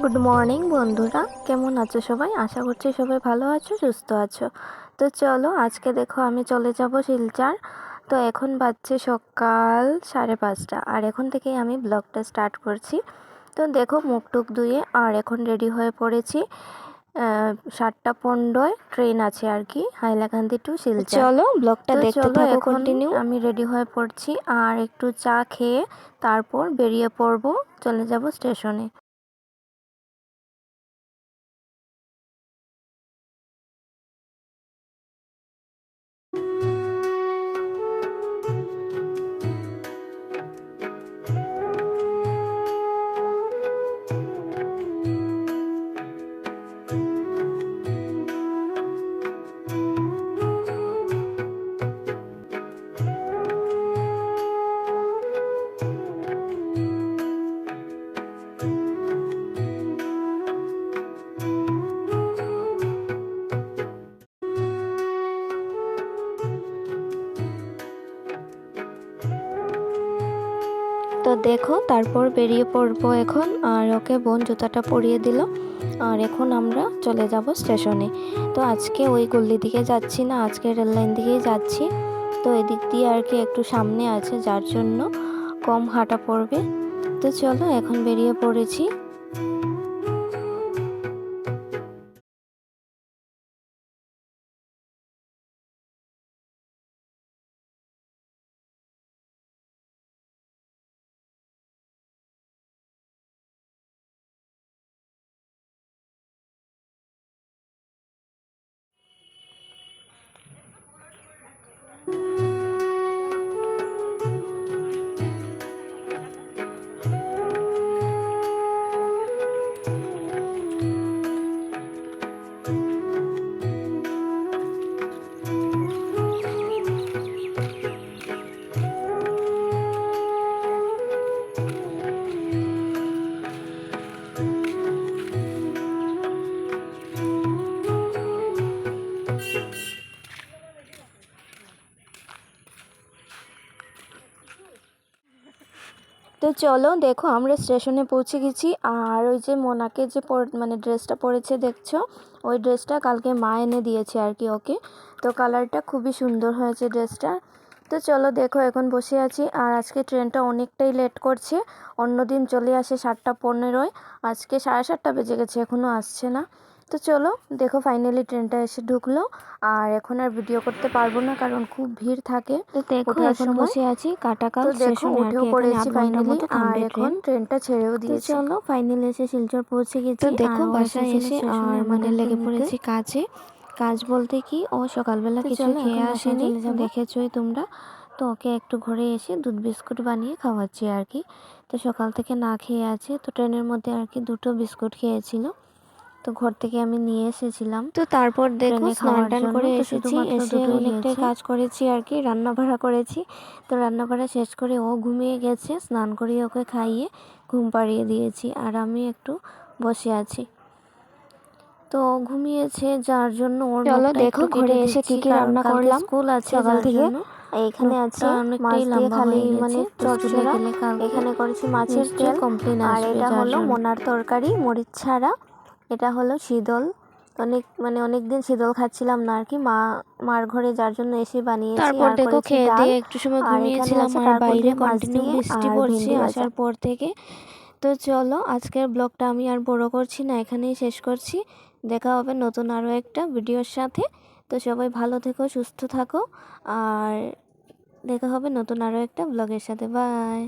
Good morning বন্ধুরা। কেমন আছো সবাই? আশা করছি সবাই ভালো আছো সুস্থ আছো। তো চলো আজকে দেখো আমি চলে যাব শিলচার। তো এখন বাজছে সকাল সাড়ে পাঁচটা। আর এখন থেকেই আমি ব্লগটা স্টার্ট করছি। তো দেখো মুখ টুক ধুয়ে আর এখন রেডি হয়ে পড়েছি। সাতটা পনেরোয় ট্রেন আছে আর কি হাইলাকান্দি টু শিলচর। চলো ব্লগটা দেখতে চলো থাকো এখন কন্টিনিউ আমি রেডি হয়ে পড়ছি। আর একটু চা খেয়ে তারপর বেরিয়ে পড়ব। চলে যাব স্টেশনে। তো দেখো, তারপর বেরিয়ে পড়ব এখন। আর ওকে বোন জুতাটা পরিয়ে দিল। আর এখন আমরা চলে যাব স্টেশনে। তো আজকে ওই গল্লি দিকে যাচ্ছি না, আজকে রেল লাইন দিকেই যাচ্ছি। তো এদিক দিয়ে আর কি একটু সামনে আছে, যার জন্য কম হাঁটা পড়বে। তো চলো, এখন বেরিয়ে পড়েছি। তো চলো, দেখো আমরা স্টেশনে পৌঁছে গেছি। আর ওই যে মোনাকে যে মানে ড্রেসটা পরেছে, দেখছ? ওই ড্রেসটা কালকে মা এনে দিয়েছে আর কি ওকে। তো কালারটা খুবই সুন্দর হয়েছে ড্রেসটা তো চলো, দেখো, এখন বসে আছি। আর আজকে ট্রেনটা অনেকটাই লেট করছে। অন্যদিন চলে আসে সাতটা পনেরোয়। আজকে সাড়ে সাতটা বেজে গেছে এখনও আসছে না। তো চলো দেখো ফাইনালি ট্রেনটা এসে ঢুকলো। আর এখন আর ভিডিও করতে পারব না কারণ খুব ভিড় থাকে। তো দেখো এখন বসে আছি কাটাকাল দেখো উঠেও পড়েছি ফাইনালি আর এখন ট্রেন ট্রেনটা ছেড়েও তো দিয়েছে। চলো ফাইনালি এসে শিলচর পৌঁছে গেছি। দেখো বাসায় এসে আর মানে লেগে পড়েছি কাজে। কাজ বলতে কি ও সকালবেলা কিছু খেয়ে আসেনি। দেখেছোই তোমরা। তো ওকে একটু ঘরে এসে দুধ বিস্কুট বানিয়ে খাওয়াচ্ছি আর কি। তো সকাল থেকে না খেয়ে আছে তো ট্রেনের মধ্যে আর কি দুটো বিস্কুট খেয়েছিল। তো ঘর থেকে আমি নিয়ে এসেছিলাম। তো তারপর দেখো ট্রেনে স্নান টান করে এসেছি এসে অনেকটাই কাজ করেছি আর কি রান্না বাড়া করেছি। তো রান্না বাড়া শেষ করে ও ঘুমিয়ে গেছে স্নান করিয়ে ওকে খাইয়ে ঘুম পাড়িয়ে দিয়েছি আর আমি একটু বসে আছি। তো ঘুমিয়েছে যার জন্য ওর চলো দেখো ঘরে এসে কি কি রান্না করলাম। স্কুল আছে সকাল থেকে। এইখানে আছে মাছ দিয়ে খালি মানে কালকে এখানে করেছি মাছের তেল। complain আর এটা হলো। মোনার তরকারি মরিচ ছাড়া। এটা হলো শীতল। অনেক মানে অনেক দিন শীতল খাচ্ছিলাম না আর কি মা মার ঘরে যার জন্য এসে বানিয়েছি তারপর দেখো খেয়ে দিয়ে একটু সময় ঘুমিয়েছিলাম আর বাইরে কন্টিনিউ বৃষ্টি পড়ছে আসার পর থেকে। তো চলো আজকের ব্লগটা আমি আর বড় করছি না এখানেই শেষ করছি। দেখা হবে নতুন আরও একটা ভিডিওর সাথে। তো সবাই ভালো থেকো সুস্থ থাকো আর দেখা হবে নতুন আরও একটা ব্লগের সাথে। বাই।